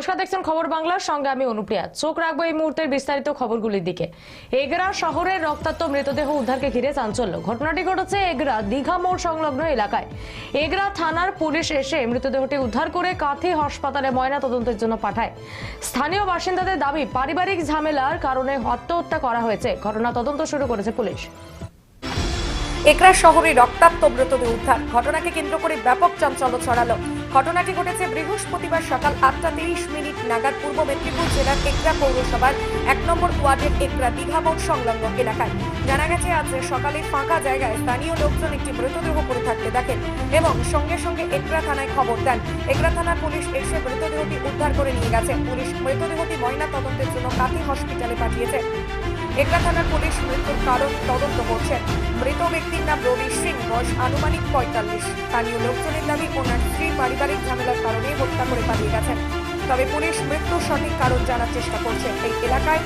নমস্কার, দেখছেন খবর বাংলার সঙ্গে আমি অনুপ্রিয়া। চোখ রাখব এই মুহূর্তের বিস্তারিত খবরগুলির দিকে। এগরা শহরের রক্তাক্ত মৃতদেহ উদ্ধারকে ঘিরে চাঞ্চল্য। ঘটনাটি ঘটেছে এগরা দীঘা মোড় সংলগ্ন এলাকায়। এগরা থানার পুলিশ এসে মৃতদেহটি উদ্ধার করে কাঁথি হাসপাতালে ময়না তদন্তের জন্য পাঠায়। স্থানীয় বাসিন্দাদের দাবি, পারিবারিক ঝামেলার কারণে আত্মহত্যা করা হয়েছে। ঘটনা তদন্ত শুরু করেছে পুলিশ। একরা শহরে রক্তাক্ত মৃতদেহ উদ্ধার। ঘটনাকে কেন্দ্র করে ব্যাপক চাঞ্চল্য ছড়ালো। ঘটনাটি ঘটেছে বৃহস্পতিবার সকাল আটটা তিরিশ মিনিট নাগাদ পূর্ব মেদিনীপুর জেলার একরা পৌরসভার এক নম্বর ওয়ার্ডের একরা দীঘা মোড় সংলগ্ন এলাকায়। জানা গেছে, আজ সকালে ফাঁকা জায়গায় স্থানীয় লোকজন একটি মৃতদেহ পড়ে থাকতে দেখেন এবং সঙ্গে সঙ্গে একরা থানায় খবর দেন। একরা থানার পুলিশ এসে মৃতদেহটি উদ্ধার করে নিয়ে গেছে। পুলিশ মৃতদেহটি ময়না তদন্তের জন্য কাঁথি হসপিটালে পাঠিয়েছে। একরা থানার পুলিশ মৃত্যুর কারণ তদন্ত করছেন মৃত ব্যক্তির নাম রবি সিং, বয়স আনুমানিক পঁয়তাল্লিশ। স্থানীয় লোকজনের দাবি, ওনার স্ত্রী পারিবারিক ঝামেলার কারণে হত্যা করে পালিয়ে গেছেন। তবে পুলিশ মৃত্যুর সঠিক কারণ জানার চেষ্টা করছে। এই এলাকায়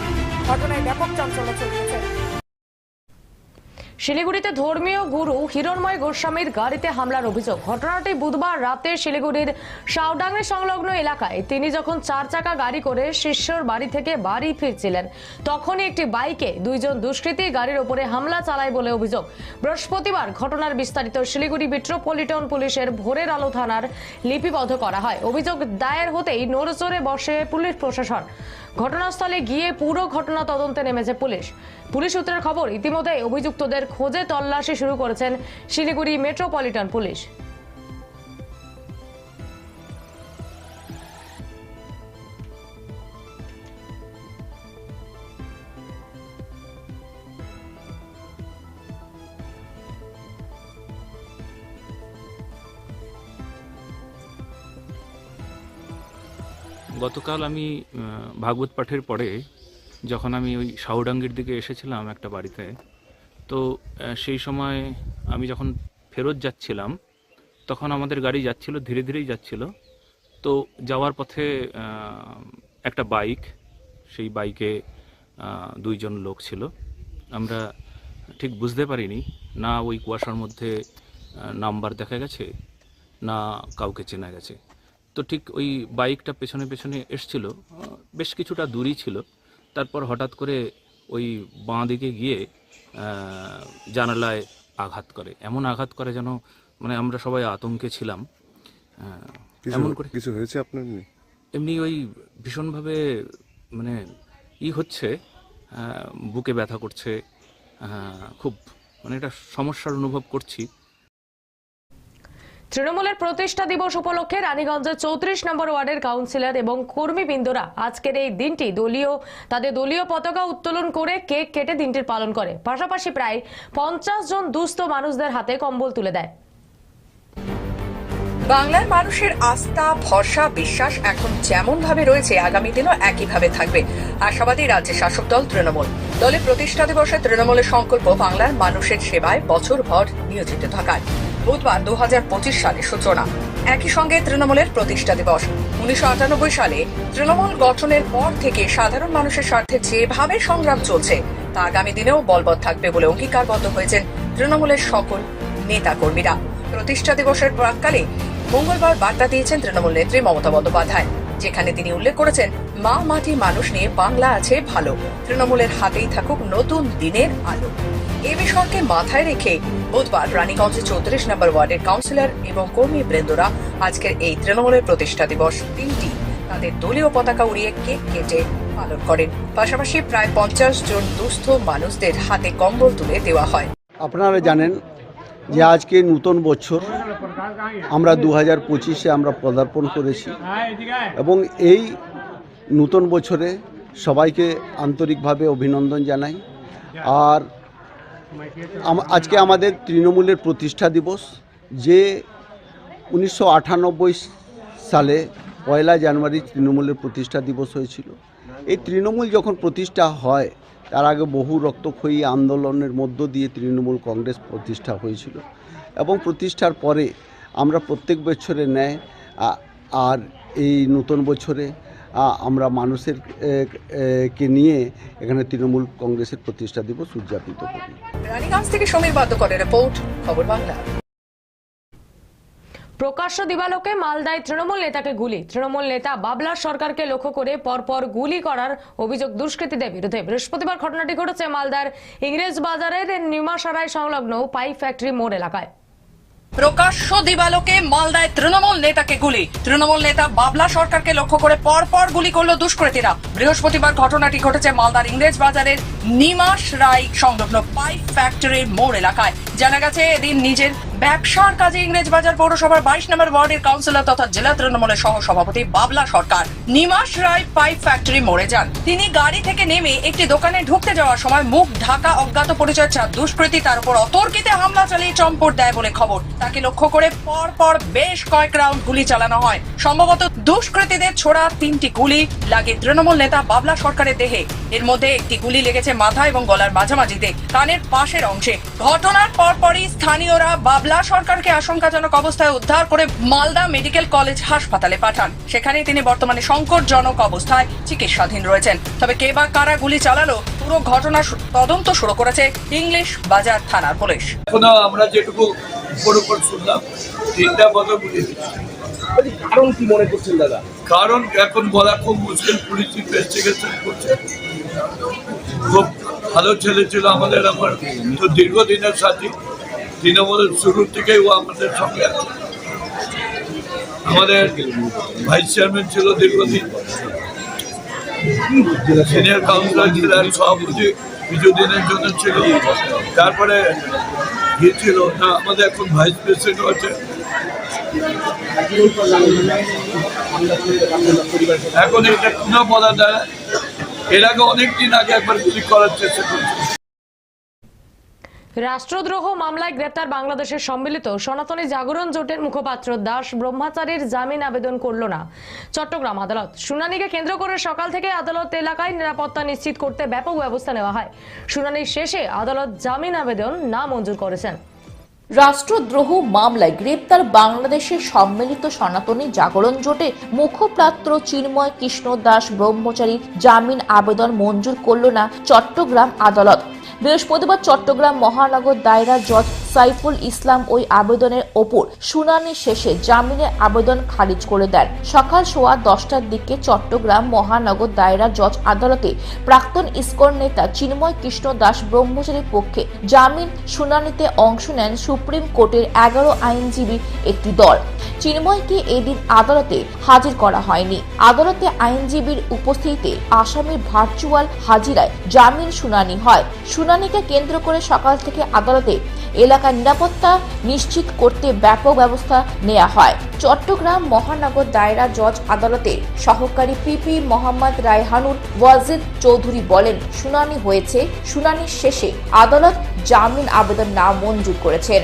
ঘটনায় ব্যাপক চাঞ্চল্য ছড়িয়েছে। শিলিগুড়িতে ধর্মীয় গুরু হিরণময় গোস্বামীর গাড়িতে হামলার অভিযোগ। ঘটনাটি বুধবার রাতে শিলিগুড়ির শাওডাঙ্গি সংলগ্ন এলাকায়। তিনি যখন চার চাকা গাড়ি করে শিষ্যর বাড়ি থেকে বাড়ি ফিরছিলেন, তখনই একটি বাইকে দুইজন দুষ্কৃতী গাড়ির ওপরে হামলা চালায় বলে অভিযোগ। বৃহস্পতিবার ঘটনার বিস্তারিত শিলিগুড়ি মেট্রোপলিটন পুলিশের ভোরের আলো থানার লিপিবদ্ধ করা হয়। অভিযোগ দায়ের হতেই নড়চড়ে বসে পুলিশ প্রশাসন। ঘটনাস্থলে গিয়ে পুরো ঘটনা তদন্তে নেমেছে পুলিশ। পুলিশ সূত্রের খবর ইতিমধ্যে অভিযুক্তদের খোঁজে তল্লাশি শুরু করেছেন শিলিগুড়ি মেট্রোপলিটন পুলিশ। গতকাল আমি ভাগবত পাঠের পরে যখন আমি ওই শাহুডাঙ্গির দিকে এসেছিলাম একটা বাড়িতে, তো সেই সময় আমি যখন ফেরত যাচ্ছিলাম, তখন আমাদের গাড়ি যাচ্ছিল, ধীরে ধীরেই যাচ্ছিল। তো যাওয়ার পথে একটা বাইক, সেই বাইকে দুইজন লোক ছিল। আমরা ঠিক বুঝতে পারিনি, না ওই কুয়াশার মধ্যে নাম্বার দেখা গেছে, না কাউকে চেনা গেছে। তো ঠিক ওই বাইকটা পেছনে পেছনে এসছিল বেশ কিছুটা দূরই ছিল। তারপর হঠাৎ করে ওই বাঁ দিকে গিয়ে জানালায় আঘাত করে। এমন আঘাত করে যেন মানে আমরা সবাই আতঙ্কে ছিলাম। এমন করে কিছু হয়েছে আপনার এমনি? এমনি ওই ভীষণভাবে মানে ই হচ্ছে বুকে ব্যথা করছে। খুব মানে একটা সমস্যার অনুভব করছি। তৃণমূলের প্রতিষ্ঠা দিবস উপলক্ষে রানীগঞ্জের চৌত্রিশ নম্বর ওয়ার্ডের কাউন্সিলর এবং কর্মীবৃন্দরা আজকের এই দিনটি দলীয়, তাদের দলীয় পতাকা উত্তোলন করে কেক কেটে দিনটির পালন করে। পাশাপাশি প্রায় পঞ্চাশ জন দুস্থ মানুষদের হাতে কম্বল তুলে দেয়। বাংলার মানুষের আস্থা, ভরসা, বিশ্বাস এখন যেমন ভাবে রয়েছে, আগামী দিনও একইভাবে থাকবে। আশাবাদী রাজ্যের শাসক দল তৃণমূল। দলের প্রতিষ্ঠা দিবসে তৃণমূলের সংকল্প বাংলার মানুষের সেবায় বছর ভর নিয়োজিত থাকার বুধবার দু সালে সূচনা। একই সঙ্গে তৃণমূলের প্রতিষ্ঠা দিবস। উনিশশো আটানব্বই সালে তৃণমূল গঠনের পর থেকে সাধারণ মানুষের স্বার্থে যেভাবে সংগ্রাম চলছে, তা আগামী দিনেও বলবৎ থাকবে বলে অঙ্গীকারবদ্ধ হয়েছেন তৃণমূলের সকল নেতা কর্মীরা প্রতিষ্ঠা দিবসের প্রাককালে মঙ্গলবার বার্তা দিয়েছেন তৃণমূল নেত্রী মমতা বন্দ্যোপাধ্যায়, যেখানে তিনি উল্লেখ করেছেন, মা মাটি মানুষ নিয়ে বাংলা আছে ভালো, তৃণমূলের হাতেই থাকুক নতুন দিনের আলো। এ বিষয়কে মাথায় রেখে বুধবার রানীগঞ্জে চৌত্রিশ নম্বর ওয়ার্ডের কাউন্সিলর এবং কর্মী বৃন্দরা আজকের এই তৃণমূলের প্রতিষ্ঠা দিবস দিনটি তাদের দলীয় পতাকা উড়িয়ে কেক কেটে পালন করেন। পাশাপাশি প্রায় পঞ্চাশ জন দুস্থ মানুষদের হাতে কম্বল তুলে দেওয়া হয়। আপনারা জানেন যে আজকে নূতন বছর আমরা দু হাজার পঁচিশে আমরা পদার্পণ করেছি এবং এই নূতন বছরে সবাইকে আন্তরিকভাবে অভিনন্দন জানাই। আর আজকে আমাদের তৃণমূলের প্রতিষ্ঠা দিবস, যে উনিশশো আটানব্বই সালে পয়লা জানুয়ারি তৃণমূলের প্রতিষ্ঠা দিবস হয়েছিল। এই তৃণমূল যখন প্রতিষ্ঠা হয়, তার আগে বহু রক্তক্ষয়ী আন্দোলনের মধ্য দিয়ে তৃণমূল কংগ্রেস প্রতিষ্ঠা হয়েছিল এবং প্রতিষ্ঠার পরে আমরা প্রত্যেক বছরে ন্যায় আর এই নতুন বছরে আমরা মানুষের কে নিয়ে এখানে তৃণমূল কংগ্রেসের প্রতিষ্ঠা দিবস উদযাপিত করি। রানীগঞ্জ থেকে সমীর বাদ্যকরের রিপোর্ট খবর বাংলা। প্রকাশ্য দিবালোকে মালদায় তৃণমূল নেতাকে গুলি। তৃণমূল নেতা বাবলা সরকারকে লক্ষ্য করে পরপর গুলি করার অভিযোগ দুষ্কৃতীদের বিরুদ্ধে। বৃহস্পতিবার ঘটনাটি ঘটেছে মালদার ইংরেজ বাজারের নিমাসারায় সংলগ্ন পাইপ ফ্যাক্টরি মোড় এলাকায়। প্রকাশ্য দিবালোকে মালদায় তৃণমূল নেতাকে গুলি। তৃণমূল নেতা বাবলা সরকারকে লক্ষ্য করে পরপর পর গুলি করল দুষ্কৃতীরা। বৃহস্পতিবার ঘটনাটি ঘটেছে মালদার ইংরেজ বাজারের নিমাস রায় সংলগ্ন পাইপ ফ্যাক্টরির মোড় এলাকায়। জানা গেছে এদিন নিজের ব্যবসার কাজে ইংরেজ বাজার পৌরসভার বাইশ নম্বর ওয়ার্ডের কাউন্সিলর তথা জেলা তৃণমূলের সহ সভাপতি বাবলা সরকার নিমাস রায় পাইপ ফ্যাক্টরি মোড়ে যান। তিনি গাড়ি থেকে নেমে একটি দোকানে ঢুকতে যাওয়ার সময় মুখ ঢাকা অজ্ঞাত পরিচয় চার দুষ্কৃতী তার উপর অতর্কিতে হামলা চালিয়ে চম্পট দেয় বলে খবর। তাকে লক্ষ্য করে পর পর বেশ কয়েক রাউন্ড গুলি চালানো হয়। সম্ভবত দুষ্কৃতীদের ছোড়া তিনটি গুলি লাগে তৃণমূল নেতা বাবলা সরকারের দেহে। এর মধ্যে একটি গুলি লেগেছে মাথা এবং গলার মাঝামাঝিতে, কানের পাশের অংশে। ঘটনার পরপরই স্থানীয়রা বাবলা সরকারকে আশঙ্কাজনক অবস্থায় উদ্ধার করে মালদা মেডিকেল কলেজ হাসপাতালে পাঠান। সেখানে তিনি বর্তমানে সংকটজনক অবস্থায় চিকিৎসাধীন রয়েছেন। তবে কে বা কারা গুলি চালালো পুরো ঘটনা তদন্ত শুরু করেছে ইংলিশ বাজার থানার পুলিশ। এখনও আমরা যেটুকু উপর উপর শুনলাম তিনটা গুলি কারণ কি মনে করছেন দাদা? কারণ এখন বলা খুব মুশকিল পুলিশ ইনভেস্টিগেশন করছে। খুব ভালো ছেলে ছিল আমাদের আমার। তো দীর্ঘদিনের সাথী। তৃণমূলের শুরুর থেকেই ও আমাদের সঙ্গে আছে। আমাদের ভাইস চেয়ারম্যান ছিল দীর্ঘদিন। সিনিয়র কাউন্সিলর জেলার সভাপতি কিছুদিনের জন্য ছিল। তারপরে গিয়েছিল না, আমাদের এখন ভাইস প্রেসিডেন্ট আছে। এখন এটা কোনো বলা যায়, এর আগে অনেকদিন আগে একবার গুলি করার চেষ্টা করছে রাষ্ট্রদ্রোহ মামলায় গ্রেপ্তার বাংলাদেশের সম্মিলিত সনাতনী জাগরণ জোটের মুখপাত্র দাস ব্রহ্মাচারীর জামিন আবেদন করল না। চট্টগ্রাম আদালত। শুনানিকে কেন্দ্র করে সকাল থেকে আদালত এলাকায় নিরাপত্তা নিশ্চিত করতে ব্যাপক ব্যবস্থা নেওয়া হয়। শুনানির শেষে আদালত জামিন আবেদন না মঞ্জুর করেছেন। রাষ্ট্রদ্রোহ মামলায় গ্রেপ্তার বাংলাদেশের সম্মিলিত সনাতনী জাগরণ জোটে মুখপাত্র চিন্ময় কৃষ্ণ দাস ব্রহ্মচারী জামিন আবেদন মঞ্জুর করল না চট্টগ্রাম আদালত। বৃহস্পতিবার চট্টগ্রাম মহানগর দায়রা জজ সাইফুল ইসলাম ওই আবেদনের ওপর শুনানি শেষে জামিনের আবেদন খারিজ করে দেন। সকাল সোয়া দশটার দিকে চট্টগ্রাম মহানগর দায়রা জজ আদালতে প্রাক্তন ইস্কর নেতা চিন্ময় কৃষ্ণ দাস ব্রহ্মচারীর পক্ষে জামিন শুনানিতে অংশ নেন সুপ্রিম কোর্টের এগারো আইনজীবী একটি দল। চিন্ময়কে এদিন আদালতে হাজির করা হয়নি। আদালতে আইনজীবীর উপস্থিতিতে আসামির ভার্চুয়াল হাজিরায় জামিন শুনানি হয়। শুনানিকে কেন্দ্র করে সকাল থেকে আদালতে এলাকার নিরাপত্তা নিশ্চিত করতে ব্যাপক ব্যবস্থা নেওয়া হয়। চট্টগ্রাম মহানগর দায়রা জজ আদালতে সহকারী পিপি মোহাম্মদ রায়হানুর ওয়াজিদ চৌধুরী বলেন, শুনানি হয়েছে। শুনানির শেষে আদালত জামিন আবেদন না মঞ্জুর করেছেন।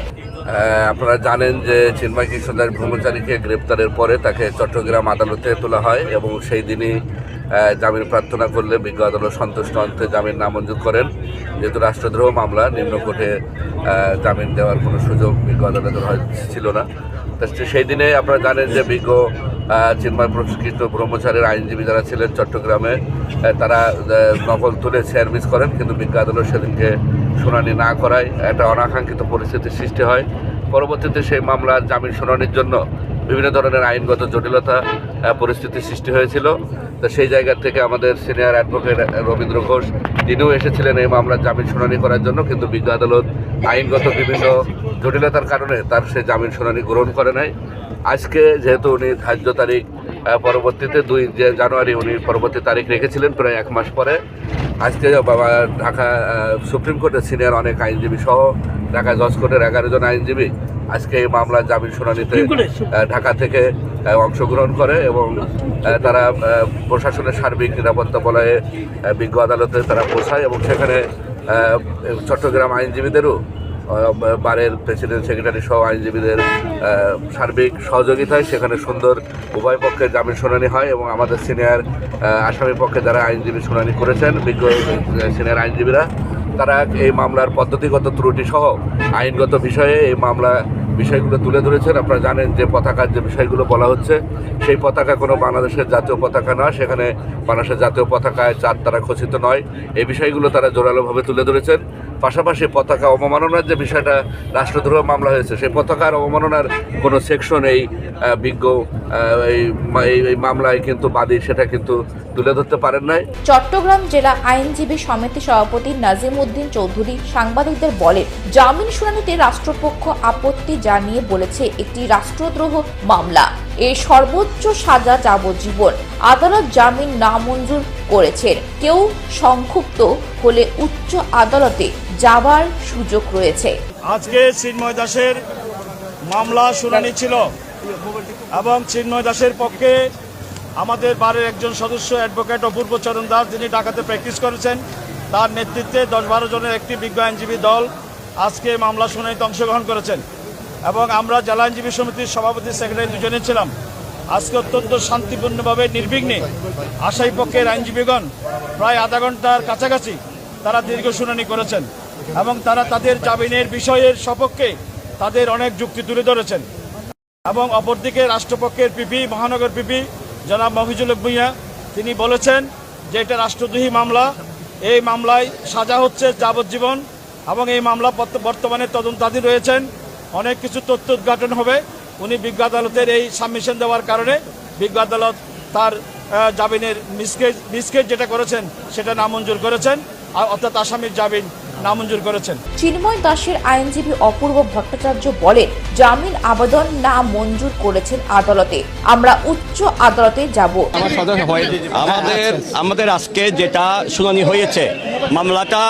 আপনারা জানেন যে চিন্ময় কৃষ্ণদাস ব্রহ্মচারীকে গ্রেপ্তারের পরে তাকে চট্টগ্রাম আদালতে তোলা হয় এবং সেই দিনই জামিন প্রার্থনা করলে বিজ্ঞ আদালত সন্তুষ্ট অন্তে জামিন নামঞ্জুর করেন। যেহেতু রাষ্ট্রদ্রোহ মামলা, নিম্ন কোর্টে জামিন দেওয়ার কোনো সুযোগ বিজ্ঞ আদালতের ছিল না। তা সেই দিনে আপনারা জানেন যে বিজ্ঞ চিন্ময় কৃষ্ণ ব্রহ্মচারীর আইনজীবী যারা ছিলেন চট্টগ্রামে তারা নকল তুলে শেয়ার মিস করেন, কিন্তু বিজ্ঞ আদালত সেদিনকে শুনানি না করায় একটা অনাকাঙ্ক্ষিত পরিস্থিতির সৃষ্টি হয়। পরবর্তীতে সেই মামলার জামিন শুনানির জন্য বিভিন্ন ধরনের আইনগত জটিলতা আহ, পরিস্থিতির সৃষ্টি হয়েছিল। তো সেই জায়গা থেকে আমাদের সিনিয়র অ্যাডভোকেট রবীন্দ্র ঘোষ তিনিও এসেছিলেন এই মামলার জামিন শুনানি করার জন্য কিন্তু বিজ্ঞ আদালত আইনগত বিভিন্ন জটিলতার কারণে তার সে জামিন শুনানি গ্রহণ করে নাই। আজকে যেহেতু উনি ধার্য তারিখ পরবর্তীতে দুই জানুয়ারি উনি পরবর্তী তারিখ রেখেছিলেন প্রায় এক মাস পরে। আজকে বাবা ঢাকা সুপ্রিম কোর্টের সিনিয়র অনেক আইনজীবী সহ ঢাকা জজ কোর্টের এগারো জন আইনজীবী আজকে এই মামলার জামিন শুনানিতে ঢাকা থেকে অংশগ্রহণ করে এবং তারা প্রশাসনের সার্বিক নিরাপত্তা বলয়ে বিজ্ঞ আদালতে তারা পৌঁছায় এবং সেখানে চট্টগ্রাম আইনজীবীদেরও বারের প্রেসিডেন্ট সেক্রেটারি সহ আইনজীবীদের সার্বিক সহযোগিতায় সেখানে সুন্দর উভয় পক্ষে জামিন শুনানি হয় এবং আমাদের সিনিয়র আসামি পক্ষে যারা আইনজীবী শুনানি করেছেন বিজ্ঞ সিনিয়র আইনজীবীরা তারা এই মামলার পদ্ধতিগত ত্রুটি সহ আইনগত বিষয়ে এই মামলা বিষয়গুলো তুলে ধরেছেন। আপনারা জানেন যে পতাকার যে বিষয়গুলো বলা হচ্ছে, সেই পতাকা কোনো বাংলাদেশের জাতীয় পতাকা নয়। সেখানে বাংলাদেশের জাতীয় পতাকায় চাঁদ তারা খচিত নয়। এই বিষয়গুলো তারা জোরালোভাবে তুলে ধরেছেন। পাশাপাশি পতাকা অবমাননার যে বিষয়টা, রাষ্ট্রদ্রোহ মামলা হয়েছে, সেই পতাকার অবমাননার কোনো সেকশন এই বিজ্ঞ এই মামলায় কিন্তু বাদী সেটা কিন্তু তুলে ধরতে পারেন নাই। চট্টগ্রাম জেলা আইনজীবী সমিতি সভাপতি নাজিম উদ্দিন চৌধুরী সাংবাদিকদের বলেন, জামিন শুনানিতে রাষ্ট্রপক্ষ আপত্তি জানিয়ে বলেছে, একটি রাষ্ট্রদ্রোহ মামলা। এর সর্বোচ্চ সাজা যাবজ্জীবন। আদালত জামিন নামঞ্জুর করেছেন। কেউ সংক্ষুব্ধ হলে উচ্চ আদালতে যাবার সুযোগ রয়েছে। আজকে চিন্ময় দাসের মামলা শুনানি ছিল এবং চিন্ময় দাসের পক্ষে আমাদের বারের একজন সদস্য অ্যাডভোকেট অপূর্ব চরণ দাস, যিনি ঢাকাতে প্র্যাকটিস করেছেন, তার নেতৃত্বে দশ বারো জনের একটি বিজ্ঞ আইনজীবী দল আজকে মামলা শুনানিতে অংশগ্রহণ করেছেন। এবং আমরা জেলা সমিতির সভাপতি সেক্রেটারি দুজনে ছিলাম। আজকে অত্যন্ত শান্তিপূর্ণভাবে নির্বিঘ্নে আশাই পক্ষের আইনজীবীগণ প্রায় আধা ঘণ্টার কাছাকাছি তারা দীর্ঘ শুনানি করেছেন এবং তারা তাদের জামিনের বিষয়ের সপক্ষে তাদের অনেক যুক্তি তুলে ধরেছেন। এবং অপরদিকে রাষ্ট্রপক্ষের পিপি মহানগর পিপি জনাব মফিজুল ভূঁইয়া তিনি বলেছেন যে এটা রাষ্ট্রদ্রোহী মামলা। এই মামলায় সাজা হচ্ছে যাবজ্জীবন এবং এই মামলা বর্তমানে তদন্তাধীন রয়েছেন। অনেক কিছু তথ্য উদ্ঘাটন হবে। উনি বিজ্ঞ আদালতের এই সাবমিশন দেওয়ার কারণে বিজ্ঞ আদালত তার জামিনের মিসকেজ মিসকেজ যেটা করেছেন সেটা নামঞ্জুর করেছেন। আর অর্থাৎ আসামির জামিন নামঞ্জুর করেছেন। চিন্ময় দাসের আইনজীবী অপূর্ব ভট্টাচার্য বলেন জামিন আবেদন না মঞ্জুর করেছেন আদালতে। আমরা উচ্চ আদালতে যাব। আমাদের আমাদের আজকে যেটা শুনানি হয়েছে মামলাটা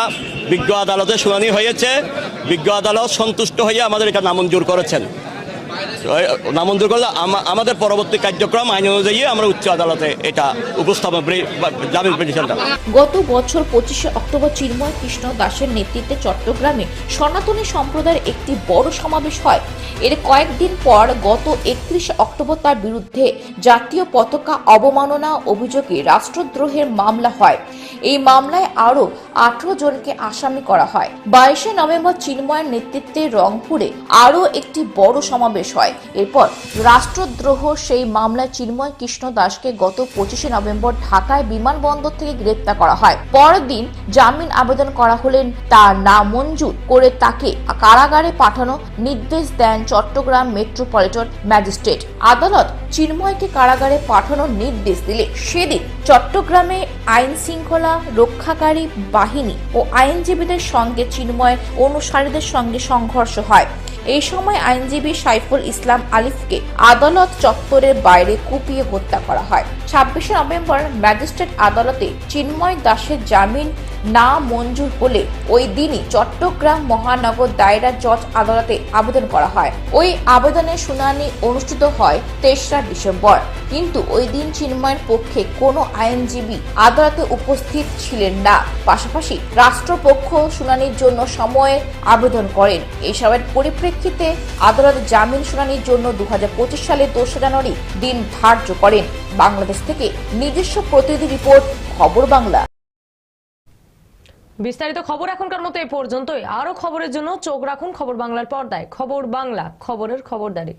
বিজ্ঞ আদালতে শুনানি হয়েছে। বিজ্ঞ আদালত সন্তুষ্ট হয়ে আমাদের এটা নামঞ্জুর করেছেন। নামঞ্জুর করলে আমাদের পরবর্তী কার্যক্রম আইন অনুযায়ী আমরা উচ্চ আদালতে এটা উপস্থাপন জামিন পিটিশনটা গত বছর পঁচিশে অক্টোবর চিন্ময় কৃষ্ণ দাসের নেতৃত্বে চট্টগ্রামে সনাতনী সম্প্রদায়ের একটি বড় সমাবেশ হয়। এর কয়েকদিন পর গত একত্রিশে অক্টোবর তার বিরুদ্ধে জাতীয় পতাকা অবমাননা অভিযোগে রাষ্ট্রদ্রোহের মামলা হয়। এই মামলায় আরও আঠারো জনকে আসামি করা হয়। বাইশে নভেম্বর চিন্ময়ের নেতৃত্বে রংপুরে আরও একটি বড় সমাবেশ হয়। এরপর রাষ্ট্রদ্রোহ, সেই মামলায় চিন্ময় কৃষ্ণ দাসকে গত পঁচিশে নভেম্বর ঢাকায় বিমানবন্দর থেকে গ্রেপ্তার করা হয়। পরের দিন জামিন আবেদন করা হলেন তা না মঞ্জুর করে তাকে কারাগারে পাঠানো নির্দেশ দেন চট্টগ্রাম মেট্রোপলিটন ম্যাজিস্ট্রেট। আদালত চিন্ময়কে কারাগারে পাঠানোর নির্দেশ দিলে সেদিন চট্টগ্রামে আইন শৃঙ্খলা রক্ষাকারী বাহিনী ও আইনজীবীদের সঙ্গে চিন্ময়ের অনুসারীদের সঙ্গে সংঘর্ষ হয়। এই সময় আইনজীবী সাইফুল ইসলাম আলিফকে আদালত চত্বরের বাইরে কুপিয়ে হত্যা করা হয়। ছাব্বিশে নভেম্বর ম্যাজিস্ট্রেট আদালতে চিন্ময় দাসের জামিন না মঞ্জুর হলে ওই দিনই চট্টগ্রাম মহানগর দায়রা জজ আদালতে আবেদন করা হয়। ওই আবেদনের শুনানি অনুষ্ঠিত হয় তেসরা ডিসেম্বর। কিন্তু ওই দিন চিন্ময়ের পক্ষে কোনো আইনজীবী আদালতে উপস্থিত ছিলেন না। পাশাপাশি রাষ্ট্রপক্ষ শুনানির জন্য সময়ে আবেদন করেন। এসবের পরিপ্রেক্ষিতে আদালত জামিন শুনানির জন্য দু হাজার পঁচিশ সালে দোসরা জানুয়ারি দিন ধার্য করেন। বাংলাদেশ থেকে নিজস্ব প্রতিনিধি রিপোর্ট, খবর বাংলা। বিস্তারিত খবর এখনকার মতো এ পর্যন্তই। আরও খবরের জন্য চোখ রাখুন খবর বাংলার পর্দায়। খবর বাংলা, খবরের খবরদারি।